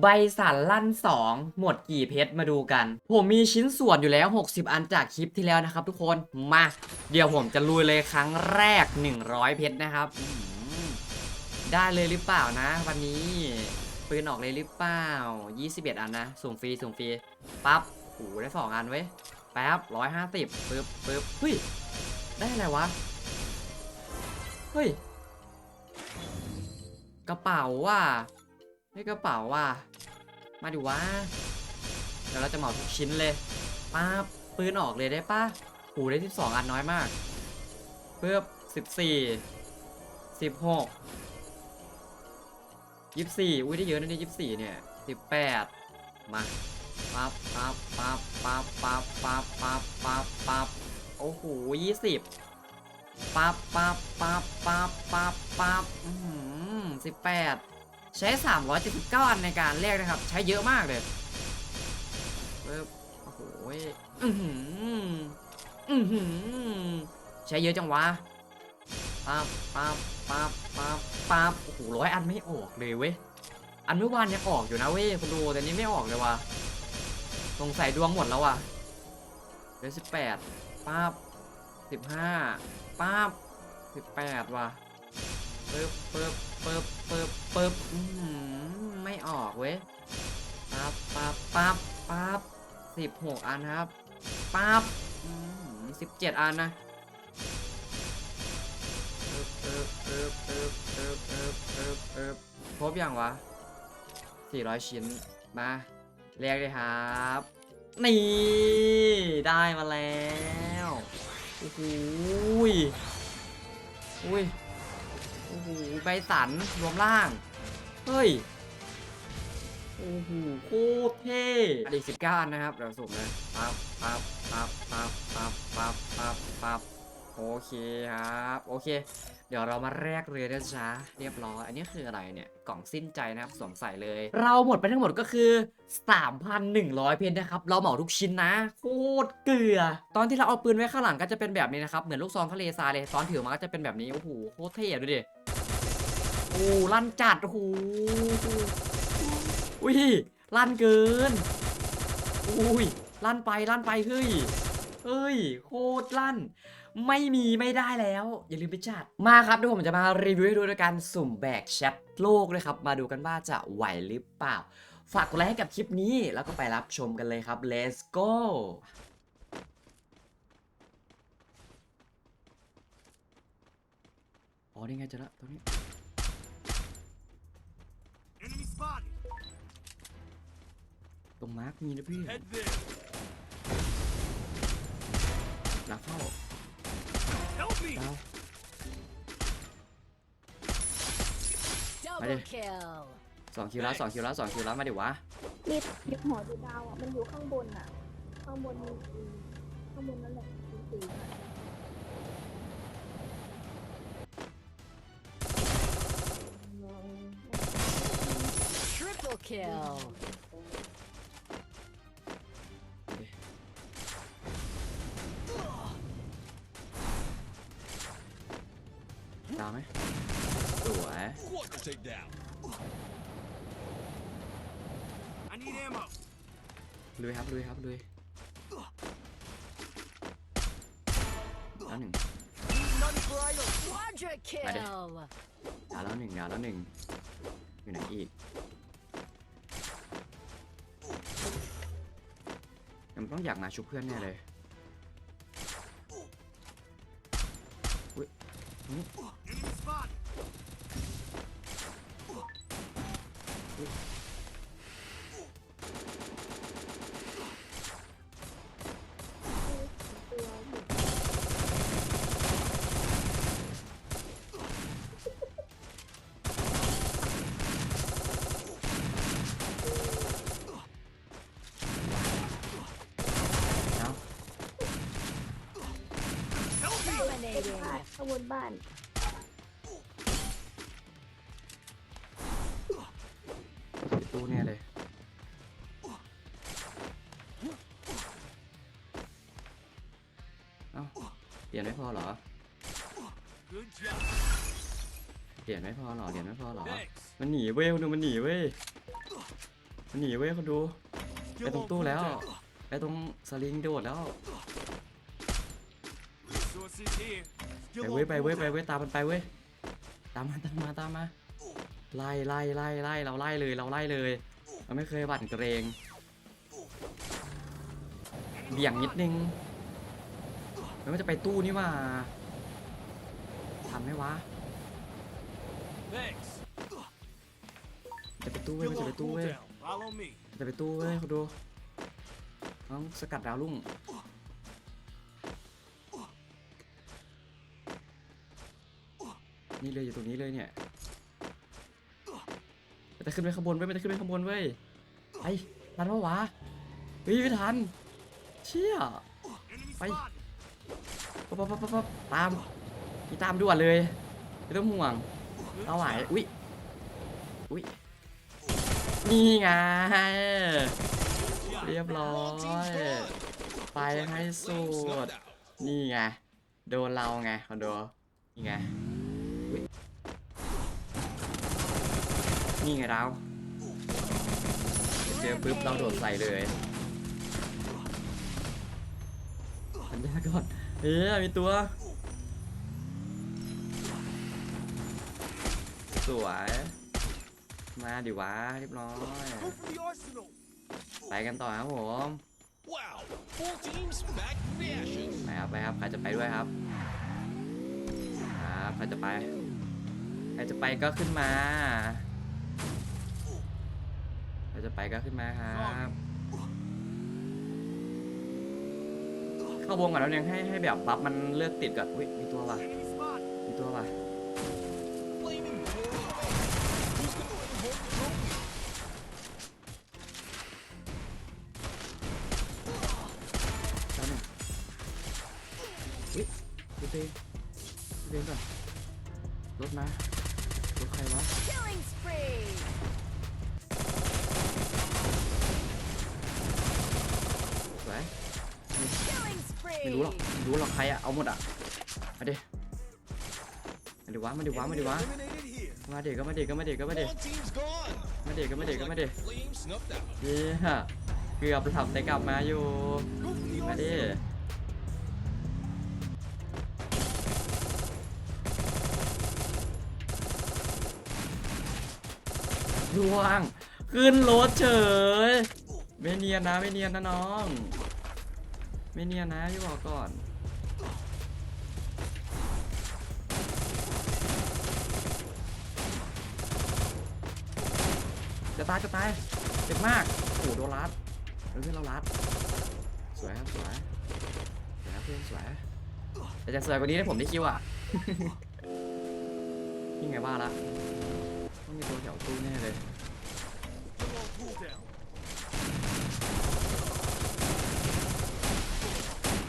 ใบสันลั่น 2 หมดกี่เพชรมาดูกัน ผมมีชิ้นส่วนอยู่แล้ว 60 อันจากคลิปที่แล้วนะครับทุกคนมา เดี๋ยวผมจะลุยเลยครั้งแรก 100 เพชรนะครับ ได้เลยหรือเปล่านะ วันนี้ปืนออกเลยหรือเปล่า 21 อันนะส่งฟรีส่งฟรีปั๊บโอ้โหได้ 2 อันเว้ยแป๊บ150ปึ๊บปึ๊บเฮ้ยได้อะไรวะเฮ้ยกระเป๋าว่ะ นี่กระเป๋าว่ะ มาดิวะ เดี๋ยวเราจะเหมาทุกชิ้นเลยป้าปืนออกเลยได้ปะโหูได้ 12 อันน้อยมาก เพิ่ม14 16 24 อุ้ยได้เยอะนะเนี่ย24 เนี่ย 18 มาปั๊บปั๊บปั๊บปั๊บปั๊บปั๊บปั๊บปั๊บปั๊บโอ้โห20ปั๊บปั๊บปั๊บปั๊บปั๊บปั๊บอืมสิบแปด ใช้ 379 อันในการแลกนะครับ ใช้เยอะมากเลยเบโอ้โหอือหืออือหือใช้เยอะจังวะปั๊บปั๊บปั๊บปั๊บปั๊บโอ้โหร้อยอันไม่ออกเลยเว้ย อันเมื่อวานยังออกอยู่นะเว้ยคุณดูแต่นี้ไม่ออกเลยว่ะสงสัยดวงหมดแล้วว่ะเหลือสิบแปดปั๊บสิบห้าป๊าบสิบแปดว่ะ ปึ๊บปึ๊บปึ๊บปึ๊บปึ๊บอื้อหือไม่ออกเว้ยปั๊บปั๊บปั๊บปั๊บสิบหกอันครับปั๊บสิบเจ็ดอันนะปึ๊บปึ๊บปึ๊บปึ๊บปึ๊บปึ๊บปึ๊บปึ๊บครบยังวะสี่ร้อยชิ้นมาเรียกเลยครับนี่ ได้มาแล้วโอ้โหอุ้ย โอ้โหใบสันรวมล่าง เฮ้ย โอ้โหโคตรเท่อีกสิบเก้านนะครับเดี๋ยวสุ่มเลยปั๊บปั๊บปั๊บปั๊บปั๊บปั๊บปั๊บปั๊บโอเคครับ โอเค เดี๋ยวเรามาแรกเลยนะจ๊ะ เรียบร้อย อันนี้คืออะไรเนี่ย กล่องสิ้นใจนะครับ สวมใส่เลย เราหมดไปทั้งหมดก็คือ 3,100 เพนนะครับ เราเหมาทุกชิ้นนะ โคตรเกลือ ตอนที่เราเอาปืนไว้ข้างหลังก็จะเป็นแบบนี้นะครับ เหมือนลูกซองทะเลทรายเลย ตอนถือมาก็จะเป็นแบบนี้ โอ้โห โคตรเท่ดูดิ โอ้ลั่นจัดโอ้โหอุ้ยลั่นเกินอุ้ยลั่นไปลั่นไปเฮ้ยเฮ้ยโคตรลั่น ไม่มีไม่ได้แล้ว อย่าลืมไปจัด มาครับเดี๋ยวผมจะมารีวิวให้ดูด้วยการสุ่มแบกแชทโลกเลยครับ มาดูกันว่าจะไหวหรือเปล่า ฝากกดไลค์ให้กับคลิปนี้ แล้วก็ไปรับชมกันเลยครับ let's go อ๋อนี่ไงเจอแล้วตรงนี้ ตรงมาร์กมีนะพี่ Head there. หลังเข้า Help me. ดาว Double kill. สองคิวแล้วสองคิวแล้วสองคิวแล้วมาดิวะรีบรีบหัวดูดาวอะมันอยู่ข้างบนอะ ข้างบนมีสีข้างบนนั่นแหละสีาวไหมสวย Quadra takedown. I need ammo. ลุยครับลุยครับลุยแล้วหนึ่ง None for idle. Quadra kill. ดาวแล้วหนึ่งดาวแล้วหนึ่งอยู่ไหนอีกมันต้องอยากมาชุบเพื่อนแน่เลย Enemy spotted. เป็นผ้าขบวนบ้าน ยนไม่พอเหรอเปลี่ยนไม่พอเหรอเปลี่ยนไม่พอเหรอ มันหนีเว้ยคุณดูมันหนีเว้ย มันหนีเว้ยเขาดู Still Ê, thằng won't Tu cool léo. down. ไปตรงสลิงโดดแล้ว ไปเว้ยไปเว้ยไปเว้ยตามมันไปเว้ย ตามมาตามมาตามมา ไล่ไล่ไล่ไล่เราไล่เลยเราไล่เลยเราไม่เคยหวั่นเกรงเบี่ยงนิดนึง แล้วมันจะไปตู้นี่ว่าทันไหมวะ Thanks. จะไปตู้เว้ย Still มันจะไป won't ตู้ cool เว้ย down. Follow me. มันจะไปตู้เว้ยเขาดูต้องสกัดดาวรุ่งนี่เลยอยู่ตรงนี้เลยเนี่ยมันจะขึ้นไปข้างบนเว้ยมันจะขึ้นไปข้างบนเว้ยไอ้ทันปะวะเฮ้ยไม่ทันเชี่ย Enemy Ay. spotted. ปั๊บปั๊บปั๊บปั๊บตามพี่ตามด่วนเลยไม่ต้องห่วงเอาไหวอุ้ยอุ้ยนี่ไงเรียบร้อยไปให้สุดนี่ไงโดนเราไงคอนโดนี่ไงนี่ไงเราเจอปุ๊บเราโดดใส่เลยอันยาก่อน เฮ้ยมีตัว สวย มาดิวะเรียบร้อย ไปกันต่อครับผมไปครับไปครับใครจะไปด้วยครับครับใครจะไปใครจะไปก็ขึ้นมาใครจะไปก็ขึ้นมาครับ เข้าวงก่อนแล้วนึงให้ให้แบบบัฟมันเลือดติดก่อนอุ้ยมีตัวว่ะ Enemy spotted. มีตัวว่ะ Flaming glory away. Who's gonna win home the trophy? เจ้าหนึ่งอุ้ยดูเตดูเตก่อนรถมารถใครวะ Killing spree. สวย Killing spree. ไม่รู้หรอกไม่รู้หรอกใครอะเอาหมดอะมาดิมาดิวะมาดิวะมาดิ Enemy วะ eliminated here. มาเด็กก็มาเด็กก็มาเด็กก็มาเด็ก One team's gone. มาเด็กก็มาเด็ก Looks ก็ like มาเด็ก the flames snuffed out. เย้เกือบหลับแต่กลับมาอยู่ Go for the มาดิ arsenal. ล่วงขึ้นรถเฉยไม่เนียนนะไม่เนียนนะน้อง ไม่เนียนนะพี่บอกก่อน จะตายจะตายเจ็บมากโอ้โหโดนรัดเพื่อนเรารัดสวยครับสวยสวยครับเพื่อนสวยแต่จะสวยกว่านี้ถ้าผมได้คิวอะนี่ไงว่าละต้องมีตัวแถวตู้แน่เลย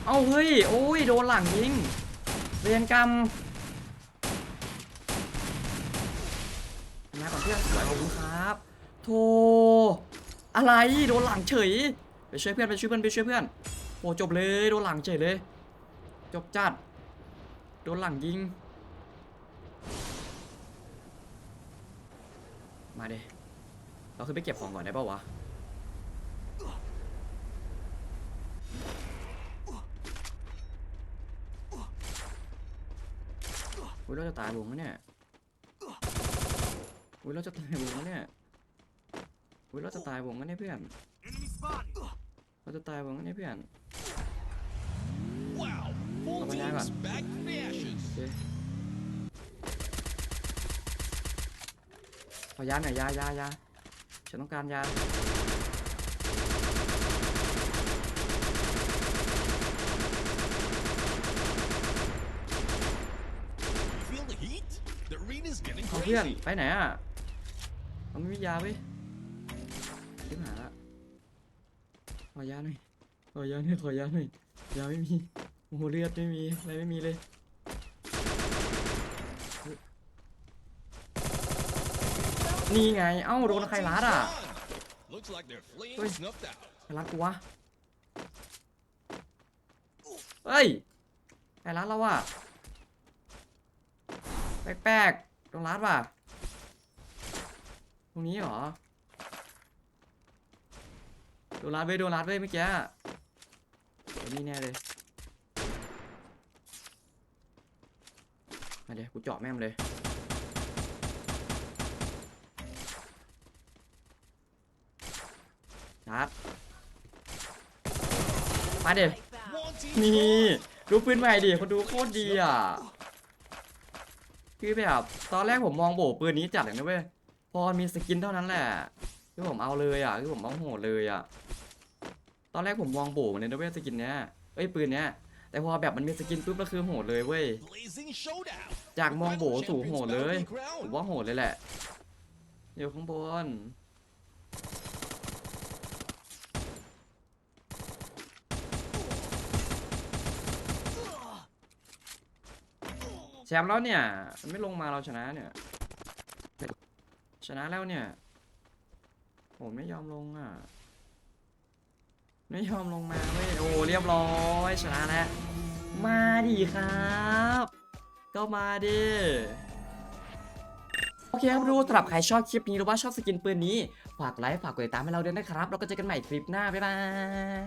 เอ้าเฮ้ยโอ้ยโดนหลังยิงเรียนกรรมมาก่อนเพื่อนสวยขอบคุณครับโทอะไรโดนหลังเฉยไปช่วยเพื่อนไปช่วยเพื่อนไปช่วยเพื่อนโอ้จบเลยโดนหลังเฉยเลย จบจัดโดนหลังยิง มาเดเราขึ้นไปเก็บของก่อนได้ป่าวะ อุ้ยเราจะตายวงแล้วเนี่ยอุ้ยเราจะตายวงแล้วเนี่ยอุ้ยเราจะตายวงแล้วเนี่ยเพื่อนเราจะตายวงแล้วเนี่ยเพื่อน Wow, full Come on, teams Aaron. back from the ashes. โอเคขอยาหน่อยยายายาฉันต้องการยา เอาเพื่อน crazy. ไปไหนอะมันไม่มียาเว้ยรีบหาละขอยาหน่อยขอยาหน่อยขอยาหน่อยยาไม่มีโอ้โหเลือดไม่มีอะไรไม่มีเลยเฮ้ยนี่ไง เอ้าโดน One ใคร team's ลัดอะ gone. Looks like their flames Ui. snuffed out. ใครรัดกูวะ เฮ้ยใครรัดเราอะแปลกๆ ตรงรัดว่ะ ตรงนี้เหรอ โดนรัดเว้ยโดนรัดเว้ยเมื่อกี้นี่แน่เลย มาเดี๋ยวกูเจาะแม่มเลยชัด มาเดี๋ยวนี่ ดูปืนใหม่ดิคนดูโคตรดีอะ คือแบบตอนแรกผมมองโบปืนนี้จัดเลยนะเว้ยพอมีสกินเท่านั้นแหละคือผมเอาเลยอะคือผมเอาโหดเลยอะตอนแรกผมมองโบมันเลยนะเว้ยสกินเนี้ยเอ้ยปืนเนี้ยแต่พอแบบมันมีสกินปุ๊บก็คือโหดเลยเว้ยจากมองโบสู่โหดเลยผมว่าโหดเลยแหละอยู่ข้างบน แชมป์แล้วเนี่ย มันไม่ลงมาเราชนะเนี่ย ชนะแล้วเนี่ย ผมไม่ยอมลงอะ ไม่ยอมลงมาเว้ยโอ้เรียบร้อยชนะแล้ว มาดิครับ ก็มาดิโอเคครับดูสำหรับใครชอบคลิปนี้หรือว่าชอบสกินปืนนี้ ฝากไลค์ ฝากกดติดตามให้เราด้วยนะครับ แล้วก็เจอกันใหม่คลิปหน้า บ๊ายบาย